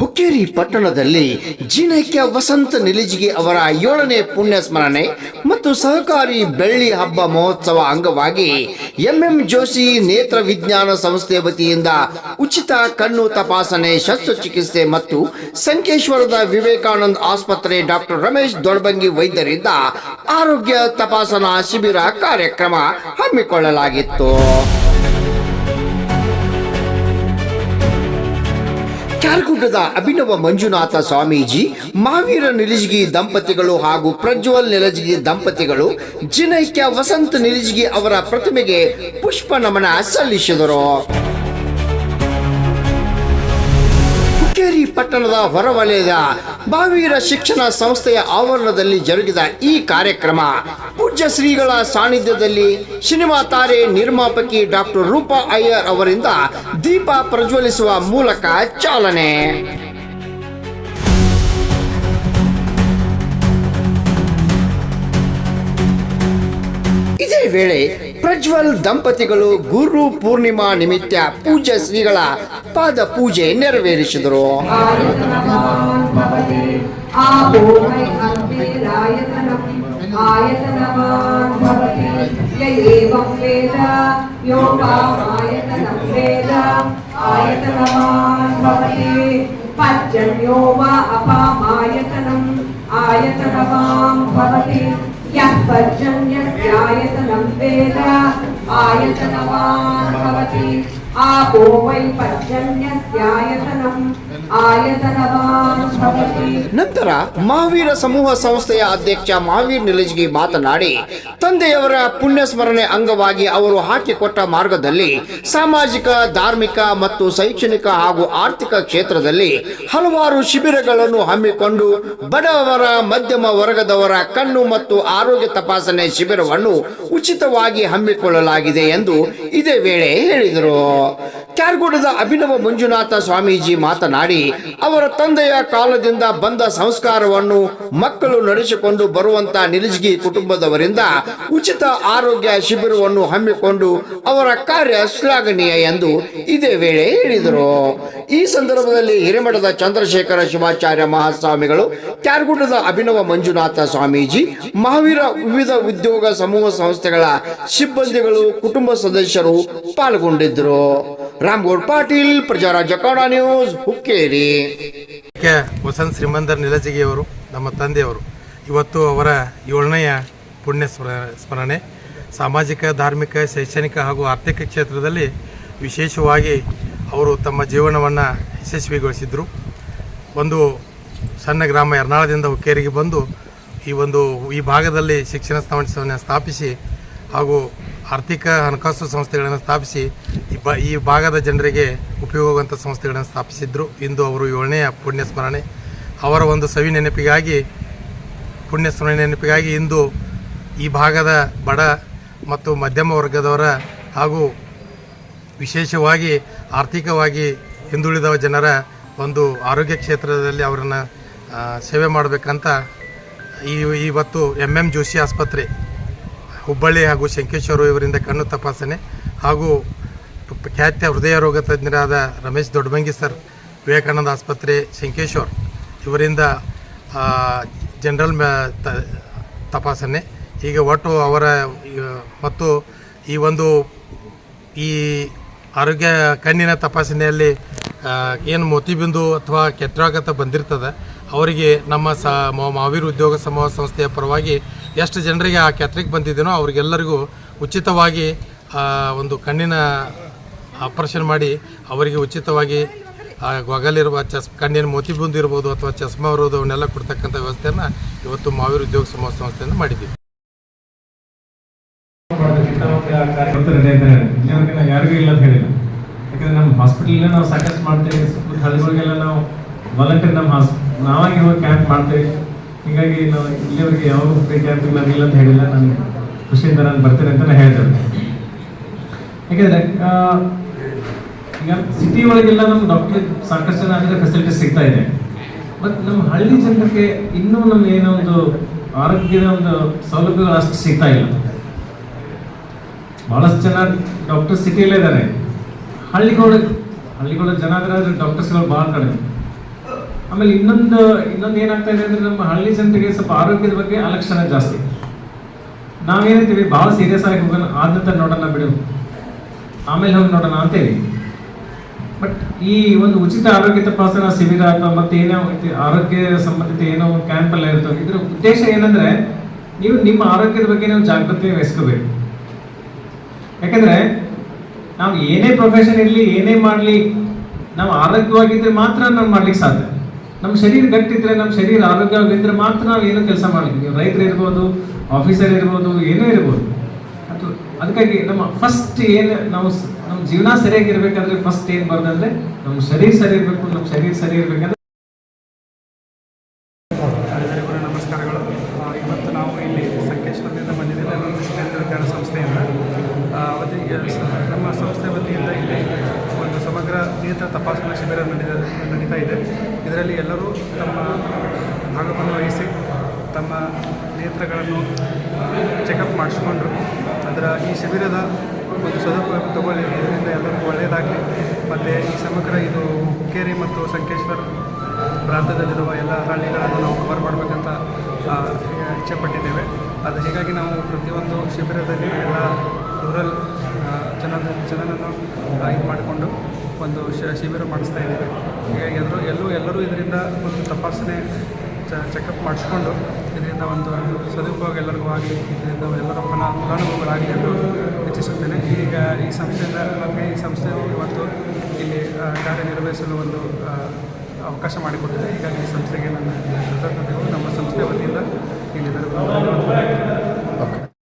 ಹುಕ್ಕೇರಿ ಪಟ್ಟಣದಲ್ಲಿ ಜಿನೈಕ್ಯ ವಸಂತ ನಿಲಿಜಿಗೆ ಅವರ ಏಳನೇ ಪುಣ್ಯ ಸ್ಮರಣೆ ಮತ್ತು ಸಹಕಾರಿ ಬೆಳ್ಳಿ ಹಬ್ಬ ಮಹೋತ್ಸವ ಅಂಗವಾಗಿ ಎಂಎಂ ಜೋಶಿ ನೇತ್ರ ವಿಜ್ಞಾನ ಸಂಸ್ಥೆ ವತಿಯಿಂದ ಉಚಿತ ಕಣ್ಣು ತಪಾಸಣೆ, ಶಸ್ತ್ರಚಿಕಿತ್ಸೆ ಮತ್ತು ಸಂಕೇಶ್ವರದ ವಿವೇಕಾನಂದ ಆಸ್ಪತ್ರೆ ಡಾಕ್ಟರ್ ರಮೇಶ್ ದೊಡ್ಬಂಗಿ ವೈದ್ಯರಿಂದ ಆರೋಗ್ಯ ತಪಾಸಣಾ ಶಿಬಿರ ಕಾರ್ಯಕ್ರಮ ಹಮ್ಮಿಕೊಳ್ಳಲಾಗಿತ್ತು. ಕ್ಯಾರ್ಗುಡ್ಡದ ಅಭಿನವ ಮಂಜುನಾಥ ಸ್ವಾಮೀಜಿ ಮಹಾವೀರ ನಿಲಿಜ್ಗಿ ದಂಪತಿಗಳು ಹಾಗೂ ಪ್ರಜ್ವಲ್ ನಿಲಜ್ಗಿ ದಂಪತಿಗಳು, ಜಿನೈಕ್ಯ ವಸಂತ ನಿಲಿಜ್ಗಿ ಅವರ ಪ್ರತಿಮೆಗೆ ಪುಷ್ಪ ನಮನ ಸಲ್ಲಿಸಿದರು. ಹುಕ್ಕೇರಿ ಪಟ್ಟಣದ ಹೊರವಲಯದ ಮಹಾವೀರ ಶಿಕ್ಷಣ ಸಂಸ್ಥೆಯ ಆವರಣದಲ್ಲಿ ಜರುಗಿದ ಈ ಕಾರ್ಯಕ್ರಮ, ಪೂಜ್ಯ ಶ್ರೀಗಳ ಸಾನ್ನಿಧ್ಯದಲ್ಲಿ ಸಿನಿಮಾ ತಾರೆ ನಿರ್ಮಾಪಕಿ ಡಾಕ್ಟರ್ ರೂಪಾ ಅಯ್ಯರ್ ಅವರಿಂದ ದೀಪ ಪ್ರಜ್ವಲಿಸುವ ಮೂಲಕ ಚಾಲನೆ. ಇದೇ ವೇಳೆ ಪ್ರಜ್ವಲ್ ದಂಪತಿಗಳು ಗುರು ಪೂರ್ಣಿಮಾ ನಿಮಿತ್ತ ಪೂಜ್ಯ ಶ್ರೀಗಳ ಪಾದ ಪೂಜೆ ನೆರವೇರಿಸಿದರು. आयतनवान् भवति आपो वै अन्तेरायतनम् आयतनवान् भवति य एवं वेद योपामायतनं वेद आयतनवान् भवति पर्जन्यो वा अपामायतनम् आयतनवान् भवति यः पर्जन्यस्यायतनं वेद आयतनवान् भवति आपो वै पर्जन्यस्यायतनम् आयतनवान् भवति ನಂತರ ಮಹಾವೀರ ಸಮೂಹ ಸಂಸ್ಥೆಯ ಅಧ್ಯಕ್ಷ ಮಹಾವೀರ್ ನಿಲಜ್ಗಿ ಮಾತನಾಡಿ, ತಂದೆಯವರ ಪುಣ್ಯ ಸ್ಮರಣೆ ಅಂಗವಾಗಿ ಅವರು ಹಾಕಿಕೊಟ್ಟ ಮಾರ್ಗದಲ್ಲಿ ಸಾಮಾಜಿಕ, ಧಾರ್ಮಿಕ ಮತ್ತು ಶೈಕ್ಷಣಿಕ ಹಾಗೂ ಆರ್ಥಿಕ ಕ್ಷೇತ್ರದಲ್ಲಿ ಹಲವಾರು ಶಿಬಿರಗಳನ್ನು ಹಮ್ಮಿಕೊಂಡು ಬಡವರ, ಮಧ್ಯಮ ವರ್ಗದವರ ಕಣ್ಣು ಮತ್ತು ಆರೋಗ್ಯ ತಪಾಸಣೆ ಶಿಬಿರವನ್ನು ಉಚಿತವಾಗಿ ಹಮ್ಮಿಕೊಳ್ಳಲಾಗಿದೆ ಎಂದು ಇದೇ ವೇಳೆ ಹೇಳಿದರು. ಕ್ಯಾರ್ಗೋಡದ ಅಭಿನವ ಮಂಜುನಾಥ ಸ್ವಾಮೀಜಿ ಮಾತನಾಡಿ, ಅವರ ತಂದೆಯ ಕಾಲದಿಂದ ಬಂದ ಸಂಸ್ಕಾರವನ್ನು ಮಕ್ಕಳು ನಡೆಸಿಕೊಂಡು ಬರುವಂತ ನಿಲಿಜ್ಗಿ ಕುಟುಂಬದವರಿಂದ ಉಚಿತ ಆರೋಗ್ಯ ಶಿಬಿರವನ್ನು ಹಮ್ಮಿಕೊಂಡು ಅವರ ಕಾರ್ಯ ಶ್ಲಾಘನೀಯ ಎಂದು ಇದೇ ವೇಳೆ ಹೇಳಿದರು. ಈ ಸಂದರ್ಭದಲ್ಲಿ ಹಿರೇಮಠದ ಚಂದ್ರಶೇಖರ ಶಿವಾಚಾರ್ಯ ಮಹಾಸ್ವಾಮಿಗಳು ಕ್ಯಾರ್ಗುಡದ ಅಭಿನವ ಮಂಜುನಾಥ ಸ್ವಾಮೀಜಿ, ಮಹಾವೀರ ವಿವಿಧ ಉದ್ಯೋಗ ಸಮೂಹ ಸಂಸ್ಥೆಗಳ ಸಿಬ್ಬಂದಿಗಳು, ಕುಟುಂಬ ಸದಸ್ಯರು ಪಾಲ್ಗೊಂಡಿದ್ದರು. ರಾಮ್ಗೌಡ್ ಪಾಟೀಲ್ ಪ್ರಜಾರಾಜ್ಯ ಕನ್ನಡ ನ್ಯೂಸ್, ಹುಕ್ಕೇರಿ. ವಸಂತ್ ಶ್ರೀಮಂದರ್ ನಿಲಜಿಗೆಯವರು, ನಮ್ಮ ತಂದೆಯವರು, ಇವತ್ತು ಅವರ ಏಳನೆಯ ಪುಣ್ಯ ಸ್ಮರ- ಸ್ಮರಣೆ. ಸಾಮಾಜಿಕ, ಧಾರ್ಮಿಕ, ಶೈಕ್ಷಣಿಕ ಹಾಗೂ ಆರ್ಥಿಕ ಕ್ಷೇತ್ರದಲ್ಲಿ ವಿಶೇಷವಾಗಿ ಅವರು ತಮ್ಮ ಜೀವನವನ್ನು ಯಶಸ್ವಿಗೊಳಿಸಿದರು. ಒಂದು ಸಣ್ಣ ಗ್ರಾಮ ಎರ್ನಾಳದಿಂದ ಹುಕ್ಕೇರಿಗೆ ಬಂದು ಈ ಒಂದು, ಈ ಭಾಗದಲ್ಲಿ ಶಿಕ್ಷಣ ಸಂಸ್ಥೆಯನ್ನು ಸ್ಥಾಪಿಸಿ ಹಾಗೂ ಆರ್ಥಿಕ ಹಣಕಾಸು ಸಂಸ್ಥೆಗಳನ್ನು ಸ್ಥಾಪಿಸಿ ಈ ಬ ಈ ಭಾಗದ ಜನರಿಗೆ ಉಪಯೋಗವಂಥ ಸಂಸ್ಥೆಗಳನ್ನು ಸ್ಥಾಪಿಸಿದ್ರು. ಇಂದು ಅವರು ಏಳನೆಯ ಪುಣ್ಯ ಸ್ಮರಣೆ. ಅವರ ಒಂದು ಸವಿ ನೆನಪಿಗಾಗಿ, ಪುಣ್ಯ ಸ್ಮರಣೆ ನೆನಪಿಗಾಗಿ ಇಂದು ಈ ಭಾಗದ ಬಡ ಮತ್ತು ಮಧ್ಯಮ ವರ್ಗದವರ ಹಾಗೂ ವಿಶೇಷವಾಗಿ ಆರ್ಥಿಕವಾಗಿ ಹಿಂದುಳಿದ ಜನರ ಒಂದು ಆರೋಗ್ಯ ಕ್ಷೇತ್ರದಲ್ಲಿ ಅವರನ್ನು ಸೇವೆ ಮಾಡಬೇಕಂತ ಈ ಇವತ್ತು ಎಂ ಎಂ ಜೋಶಿ ಆಸ್ಪತ್ರೆ ಹುಬ್ಬಳ್ಳಿ ಹಾಗೂ ಶಂಕೇಶ್ವರು ಇವರಿಂದ ಕಣ್ಣು ತಪಾಸಣೆ ಹಾಗೂ ಖ್ಯಾತ ಹೃದಯ ರೋಗ ತಜ್ಞರಾದ ರಮೇಶ್ ದೊಡ್ಡಬಂಗಿ ಸರ್ ವಿವೇಕಾನಂದ ಆಸ್ಪತ್ರೆ, ಶಂಕೇಶ್ವರ್ ಇವರಿಂದ ಜನರಲ್ ತಪಾಸಣೆ. ಈಗ ಒಟ್ಟು ಅವರ ಮತ್ತು ಈ ಒಂದು, ಈ ಆರೋಗ್ಯ ಕಣ್ಣಿನ ತಪಾಸಣೆಯಲ್ಲಿ ಏನು ಮೋತಿಬಿಂದು ಅಥವಾ ಕೆಟ್ಟರಾಗತ ಬಂದಿರ್ತದೆ, ಅವರಿಗೆ ನಮ್ಮ ಸ, ಮ- ಮಹಾವೀರ್ ಉದ್ಯೋಗ ಸಮೂಹ ಸಂಸ್ಥೆಯ ಪರವಾಗಿ ಎಷ್ಟು ಜನರಿಗೆ ಆ ಕೆತ್ತನೆಗೆ ಬಂದಿದ್ದೀನೋ ಅವರಿಗೆಲ್ಲರಿಗೂ ಉಚಿತವಾಗಿ ಒಂದು ಕಣ್ಣಿನ ಆಪರೇಷನ್ ಮಾಡಿ ಅವರಿಗೆ ಉಚಿತವಾಗಿ ಗೊಗಲಿರುವ ಚಸ್, ಕಣ್ಣಿನ ಮೋತಿಬಿಂದು ಇರ್ಬೋದು ಅಥವಾ ಚಸ್ಮಾ ಇರೋದು ಅವನ್ನೆಲ್ಲ ಕೊಡ್ತಕ್ಕಂಥ ವ್ಯವಸ್ಥೆಯನ್ನು ಇವತ್ತು ಮಾವೀರ ಉದ್ಯೋಗ ಸಮೂಹ ಸಂಸ್ಥೆಯಿಂದ ಮಾಡಿದ್ದೀವಿ. ಯಾರಿಗೂ ಇಲ್ಲ ಅಂತ ಹೇಳಿಲ್ಲ ಯಾಕಂದ್ರೆ ನಮ್ಮ ಹಾಸ್ಪಿಟಲ್ ನಾವು ಸಾಕಷ್ಟು ಮಾಡ್ತೇವೆ. ಹಳ್ಳಿಗಳಿಗೆಲ್ಲ ನಾವು ವಾಲಂಟಿಯರ್ ನಮ್ಮ ನಾವಾಗಿ ಕ್ಯಾಂಪ್ ಮಾಡ್ತೇವೆ. ಹೀಗಾಗಿ ನಾವು ಇಲ್ಲಿವರೆಗೆ ಯಾವ ವಿದ್ಯಾರ್ಥಿಗಳು ಆಗಿಲ್ಲ ಅಂತ ಹೇಳಿಲ್ಲ. ನಾನು ಖುಷಿಯಿಂದ ನಾನು ಬರ್ತೇನೆ ಅಂತ ಹೇಳ್ತೇನೆ. ಯಾಕಂದ್ರೆ ಈಗ ಸಿಟಿ ಒಳಗೆಲ್ಲ ನಮ್ಮ ಡಾಕ್ಟರ್ ಸಾಕಷ್ಟು ಜನ ಫೆಸಿಲಿಟಿ ಸಿಗ್ತಾ ಇದೆ. ಬಟ್ ನಮ್ಮ ಹಳ್ಳಿ ಜನಕ್ಕೆ ಇನ್ನೂ ನಮ್ಮ ಏನೋ ಒಂದು ಆರೋಗ್ಯದ ಒಂದು ಸೌಲಭ್ಯಗಳು ಅಷ್ಟು ಸಿಗ್ತಾ ಇಲ್ಲ. ಬಹಳಷ್ಟು ಜನ ಡಾಕ್ಟರ್ ಸಿಟಿಯಲ್ಲೇ ಇದ್ದಾರೆ. ಹಳ್ಳಿಗಳ ಹಳ್ಳಿಗಳ ಜನ ಆದರೆ ಡಾಕ್ಟರ್ಸ್ಗಳು ಭಾಳ ಕಡಿಮೆ. ಆಮೇಲೆ ಇನ್ನೊಂದು ಇನ್ನೊಂದು ಏನಾಗ್ತಾ ಇದೆ ಅಂದ್ರೆ ನಮ್ಮ ಹಳ್ಳಿ ಜನರಿಗೆ ಸ್ವಲ್ಪ ಆರೋಗ್ಯದ ಬಗ್ಗೆ ಅಲಕ್ಷಣ ಜಾಸ್ತಿ. ನಾವೇನಂತೀವಿ? ಭಾಳ ಸೀರಿಯಸ್ ಆಗಿ ಹೋಗೋಣ. ಆದ ನಂತರ ನೋಡೋಣ ಬಿಡು. ಆಮೇಲೆ ಹೋಗಿ ನೋಡೋಣ ಅಂತೇಳಿ. ಬಟ್ ಈ ಒಂದು ಉಚಿತ ಆರೋಗ್ಯ ತಪಾಸಣಾ ಶಿಬಿರ ಅಥವಾ ಮತ್ತೆ ಏನೋ ಆರೋಗ್ಯ ಸಂಬಂಧಿತ ಏನೋ ಕ್ಯಾಂಪ್ ಎಲ್ಲ ಇರ್ತವೆ ಇದ್ರ ಉದ್ದೇಶ ಏನಂದ್ರೆ, ನೀವು ನಿಮ್ಮ ಆರೋಗ್ಯದ ಬಗ್ಗೆ ನೀವು ಜಾಗೃತಿ ವಹಿಸ್ಕೋಬೇಕು. ಯಾಕಂದ್ರೆ, ನಾವು ಏನೇ ಪ್ರೊಫೆಷನ್ ಇರಲಿ, ಏನೇ ಮಾಡಲಿ, ನಾವು ಆರೋಗ್ಯವಾಗಿದ್ರೆ ಮಾತ್ರ ನಾವು ಮಾಡ್ಲಿಕ್ಕೆ ಸಾಧ್ಯ. ನಮ್ಮ ಶರೀರ ಗಟ್ಟಿದ್ರೆ ನಮ್ಮ ಶರೀರ ಆರೋಗ್ಯವಾಗಿದ್ರೆ ಮಾತ್ರ ನಾವು ಏನೋ ಕೆಲಸ ಮಾಡಿದ್ವಿ ರೈತರು ಇರ್ಬೋದು ಆಫೀಸರ್ ಇರ್ಬೋದು, ಏನೇ ಇರ್ಬೋದು. ಅದು ಅದಕ್ಕಾಗಿ ನಮ್ಮ ಫಸ್ಟ್ ಏನು ನಾವು ನಮ್ಮ ಜೀವನ ಸರಿಯಾಗಿರ್ಬೇಕಂದ್ರೆ ಫಸ್ಟ್ ಏನು ಬರ್ದಂದ್ರೆ ನಮ್ಮ ಶರೀರ ಸರಿ ಇರಬೇಕು ನಮ್ಮ ಶರೀರ ಸರಿ ಇರ್ಬೇಕಂದ್ರೆ ಎಲ್ಲರಿಗೂ ನಮಸ್ಕಾರಗಳು ಆ, ಇವತ್ತು ನಾವು ಇಲ್ಲಿ ಸಂಕೇಶ್ವರದಿಂದ ಬಂದಿದ್ದೇವೆ ನಮ್ಮ ಕೇಂದ್ರ ಸಂಸ್ಥೆಯಿಂದ ಆ, ಅವಧಿಗೆ ಸ- ನಮ್ಮ ಸಂಸ್ಥೆ ವತಿಯಿಂದ ಇಲ್ಲಿ ಒಂದು ಸಮಗ್ರ ನೇತ್ರ ತಪಾಸಣಾ ಶಿಬಿರ ನಡೆದ ನಡೀತಾ ಇದೆ. ಇದರಲ್ಲಿ ಎಲ್ಲರೂ ತಮ್ಮ ಭಾಗವನ್ನು ವಹಿಸಿ ತಮ್ಮ ನೇತ್ರಗಳನ್ನು ಚೆಕಪ್ ಮಾಡಿಸ್ಕೊಂಡ್ರು. ಅದರ ಈ ಶಿಬಿರದ ಒಂದು ಸದುಪಯೋಗ ತಗೊಳ್ಳಿ ಇದರಿಂದ ಎಲ್ಲರಿಗೂ ಒಳ್ಳೆಯದಾಗಲಿ. ಮತ್ತು ಈ ಸಮಗ್ರ ಇದು ಹುಕ್ಕೇರಿ ಮತ್ತು ಸಂಕೇಶ್ವರ ಪ್ರಾಂತದಲ್ಲಿರುವ ಎಲ್ಲ ಹಳ್ಳಿಗಳನ್ನು ನಾವು ಕವರ್ ಮಾಡಬೇಕಂತ ಇಚ್ಛೆಪಟ್ಟಿದ್ದೇವೆ. ಅದು ಹೀಗಾಗಿ ನಾವು ಪ್ರತಿಯೊಂದು ಶಿಬಿರದಲ್ಲಿ ಎಲ್ಲ ರೂರಲ್ ಜನ ಜನರನ್ನು ಇದು ಮಾಡಿಕೊಂಡು ಒಂದು ಶಿಬಿರ ಮಾಡಿಸ್ತಾ ಇದ್ದೀವಿ. ಹೀಗಾಗಿ ಎಲ್ಲರೂ ಎಲ್ಲೂ ಎಲ್ಲರೂ ಇದರಿಂದ ಒಂದು ತಪಾಸಣೆ ಚೆಕಪ್ ಮಾಡಿಸ್ಕೊಂಡು ಇದರಿಂದ ಒಂದು ಸದುಪಯೋಗ ಎಲ್ಲರಿಗೂ ಆಗಲಿ, ಇದರಿಂದ ಎಲ್ಲರ ಫಲಾನುಭವಿಗಳಾಗಲಿ ಎಂದು ಹೆಚ್ಚಿಸುತ್ತೇನೆ ಈಗ ಈ ಸಂಸ್ಥೆಯಿಂದ ನಮಗೆ ಈ ಸಂಸ್ಥೆ ಇವತ್ತು ಇಲ್ಲಿ ಕಾರ್ಯನಿರ್ವಹಿಸಲು ಒಂದು ಅವಕಾಶ ಮಾಡಿಕೊಟ್ಟಿದೆ. ಹೀಗಾಗಿ ಈ ಸಂಸ್ಥೆಗೆ ನನ್ನ ಕೃತಜ್ಞತೆಗಳು. ನಮ್ಮ ಸಂಸ್ಥೆ ವತಿಯಿಂದ ಇಲ್ಲಿ